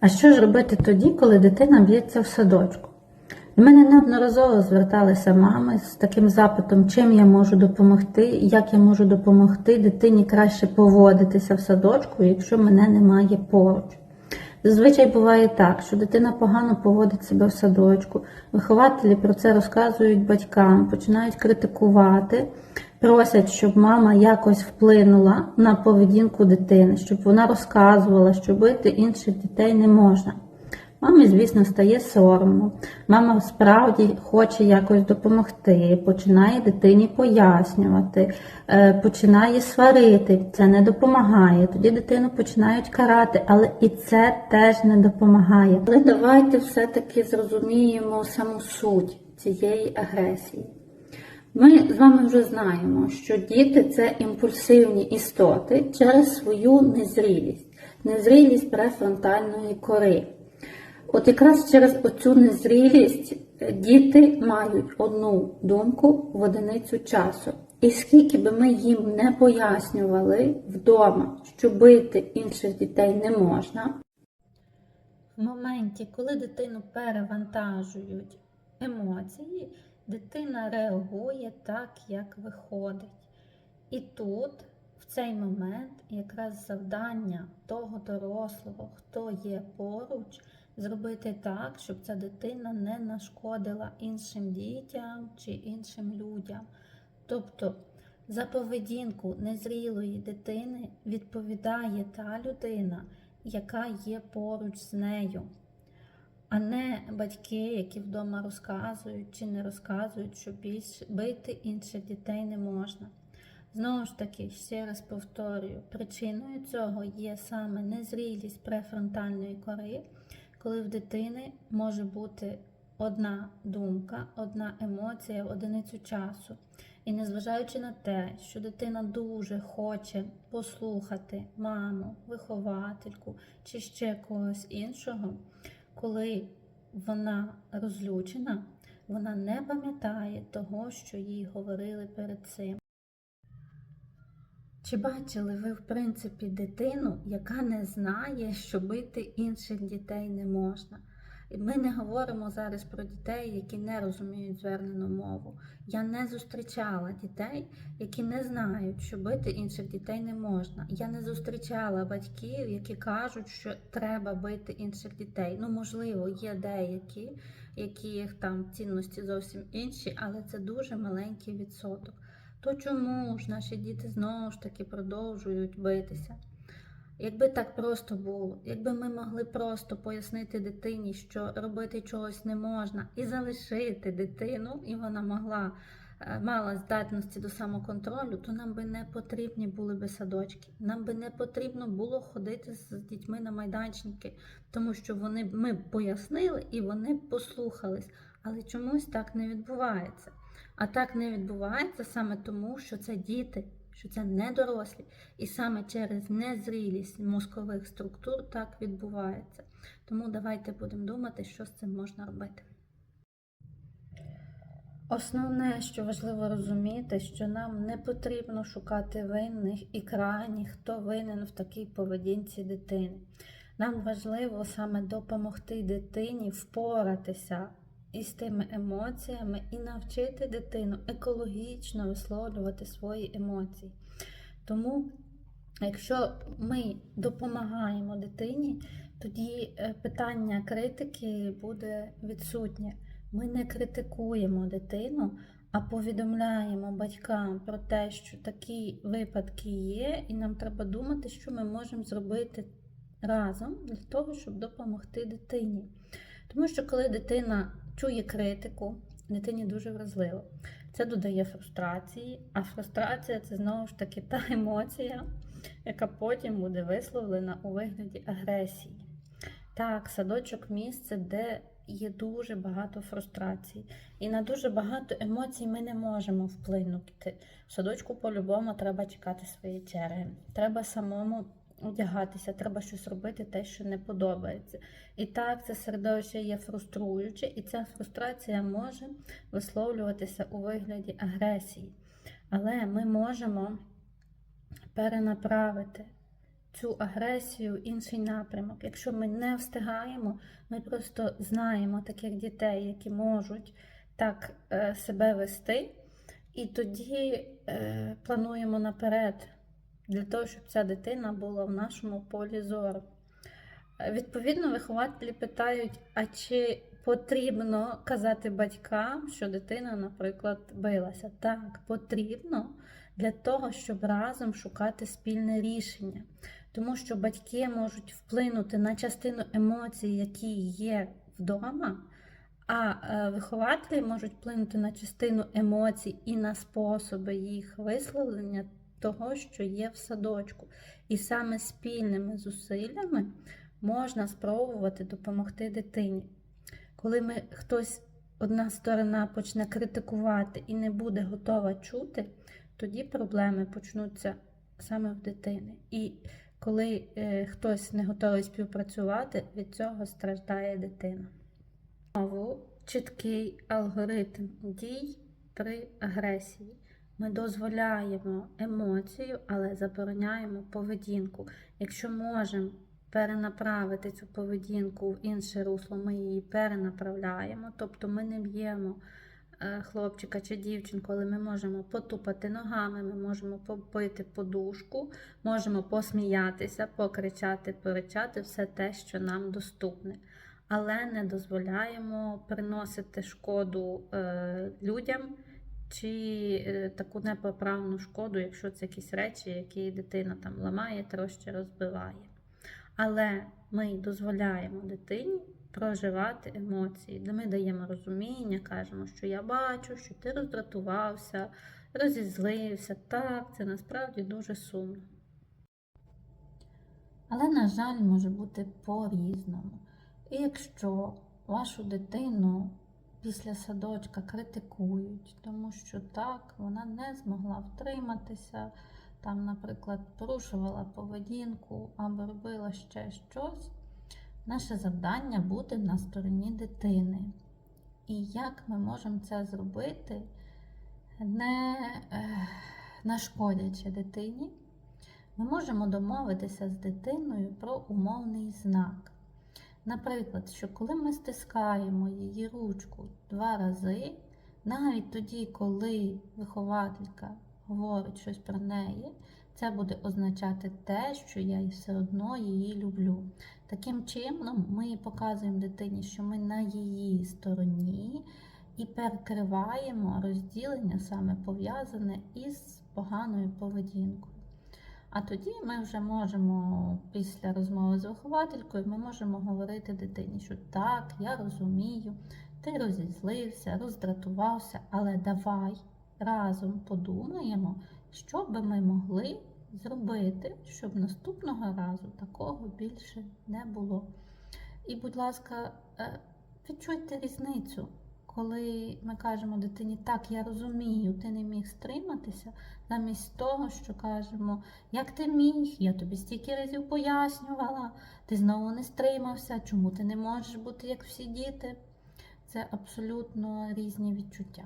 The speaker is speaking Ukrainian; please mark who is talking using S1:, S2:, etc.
S1: А що ж робити тоді, коли дитина б'ється в садочку? До мене неодноразово зверталися мами з таким запитом, чим я можу допомогти, як я можу допомогти дитині краще поводитися в садочку, якщо мене немає поруч. Зазвичай буває так, що дитина погано поводить себе в садочку, вихователі про це розказують батькам, починають критикувати, просять, щоб мама якось вплинула на поведінку дитини, щоб вона розказувала, що бити інших дітей не можна. Мамі, звісно, стає соромно. Мама справді хоче якось допомогти, починає дитині пояснювати, е, починає сварити. Це не допомагає. Тоді дитину починають карати, але і це теж не допомагає. Але давайте все-таки зрозуміємо саму суть цієї агресії. Ми з вами вже знаємо, що діти це імпульсивні істоти через свою незрілість, незрілість префронтальної кори. От якраз через оцю незрілість е, діти мають одну думку в одиницю часу. І скільки би ми їм не пояснювали вдома, що бити інших дітей не можна. В моменті, коли дитину перевантажують емоції, дитина реагує так, як виходить. І тут, в цей момент, якраз завдання того дорослого, хто є поруч, зробити так, щоб ця дитина не нашкодила іншим дітям чи іншим людям. Тобто за поведінку незрілої дитини відповідає та людина, яка є поруч з нею, а не батьки, які вдома розказують чи не розказують, що більше бити інших дітей не можна. Знову ж таки, ще раз повторюю, причиною цього є саме незрілість префронтальної кори, коли в дитини може бути одна думка, одна емоція одиницю часу. І незважаючи на те, що дитина дуже хоче послухати маму, виховательку чи ще когось іншого, коли вона розлючена, вона не пам'ятає того, що їй говорили перед цим. Чи бачили ви, в принципі, дитину, яка не знає, що бити інших дітей не можна? Ми не говоримо зараз про дітей, які не розуміють звернену мову. Я не зустрічала дітей, які не знають, що бити інших дітей не можна. Я не зустрічала батьків, які кажуть, що треба бити інших дітей. Ну, можливо, є деякі, яких там цінності зовсім інші, але це дуже маленький відсоток. То чому ж наші діти знову ж таки продовжують битися? Якби так просто було, якби ми могли просто пояснити дитині, що робити чогось не можна, і залишити дитину, і вона могла е, мала здатності до самоконтролю, то нам би не потрібні були би садочки. Нам би не потрібно було ходити з дітьми на майданчики, тому що вони ми пояснили і вони послухались. Але чомусь так не відбувається. А так не відбувається саме тому, що це діти, що це не дорослі. І саме через незрілість мозкових структур так відбувається. Тому давайте будемо думати, що з цим можна робити. Основне, що важливо розуміти, що нам не потрібно шукати винних і крайніх, хто винен в такій поведінці дитини. Нам важливо саме допомогти дитині впоратися із тими емоціями і навчити дитину екологічно висловлювати свої емоції. Тому, якщо ми допомагаємо дитині, тоді е, питання критики буде відсутнє. Ми не критикуємо дитину, а повідомляємо батькам про те, що такі випадки є, і нам треба думати, що ми можемо зробити разом для того, щоб допомогти дитині. Тому що коли дитина чує критику, дитині дуже вразливо. Це додає фрустрації, а фрустрація це знову ж таки та емоція, яка потім буде висловлена у вигляді агресії. Так, садочок місце, де є дуже багато фрустрацій. І на дуже багато емоцій ми не можемо вплинути. В садочку по-любому треба чекати свої черги. Треба самому одягатися, треба щось робити, те, що не подобається. І так, це середовище є фруструюче, і ця фрустрація може висловлюватися у вигляді агресії. Але ми можемо перенаправити цю агресію інший напрямок. Якщо ми не встигаємо, ми просто знаємо таких дітей, які можуть так е, себе вести, і тоді е, плануємо наперед для того, щоб ця дитина була в нашому полі зору. Відповідно, вихователі питають: а чи потрібно казати батькам, що дитина, наприклад, билася? Так, потрібно для того, щоб разом шукати спільне рішення. Тому що батьки можуть вплинути на частину емоцій, які є вдома, а е, вихователі можуть вплинути на частину емоцій і на способи їх висловлення того, що є в садочку. І саме спільними зусиллями можна спробувати допомогти дитині. Коли ми хтось, одна сторона почне критикувати і не буде готова чути, тоді проблеми почнуться саме в дитини. І коли е, хтось не готовий співпрацювати, від цього страждає дитина. Знову чіткий алгоритм дій при агресії. Ми дозволяємо емоцію, але забороняємо поведінку. Якщо можемо перенаправити цю поведінку в інше русло, ми її перенаправляємо, тобто ми не б'ємо е, хлопчика чи дівчинку, але ми можемо потупати ногами, ми можемо побити подушку, можемо посміятися, покричати, поричати все те, що нам доступне. Але не дозволяємо приносити шкоду е, людям чи е, таку непоправну шкоду, якщо це якісь речі, які дитина там ламає, трощі розбиває. Але ми дозволяємо дитині проживати емоції, ми даємо розуміння, кажемо, що я бачу, що ти роздратувався, розізлився. Так, це насправді дуже сумно. Але, на жаль, може бути по-різному. І якщо вашу дитину після садочка критикують, тому що так, вона не змогла втриматися, там, наприклад, порушувала поведінку або робила ще щось, наше завдання буде на стороні дитини. І як ми можемо це зробити, не е, нашкодячи дитині, ми можемо домовитися з дитиною про умовний знак. Наприклад, що коли ми стискаємо її ручку два рази, навіть тоді, коли вихователька говорить щось про неї, це буде означати те, що я все одно її люблю. Таким чином, ми показуємо дитині, що ми на її стороні і перекриваємо розділення, саме пов'язане із поганою поведінкою. А тоді ми вже можемо після розмови з вихователькою, ми можемо говорити дитині, що так, я розумію, ти розізлився, роздратувався, але давай разом подумаємо, що би ми могли зробити, щоб наступного разу такого більше не було. І, будь ласка, е, відчуйте різницю. Коли ми кажемо дитині, так, я розумію, ти не міг стриматися, замість того, що кажемо, як ти міг, я тобі стільки разів пояснювала, ти знову не стримався, чому ти не можеш бути як всі діти. Це абсолютно різні відчуття.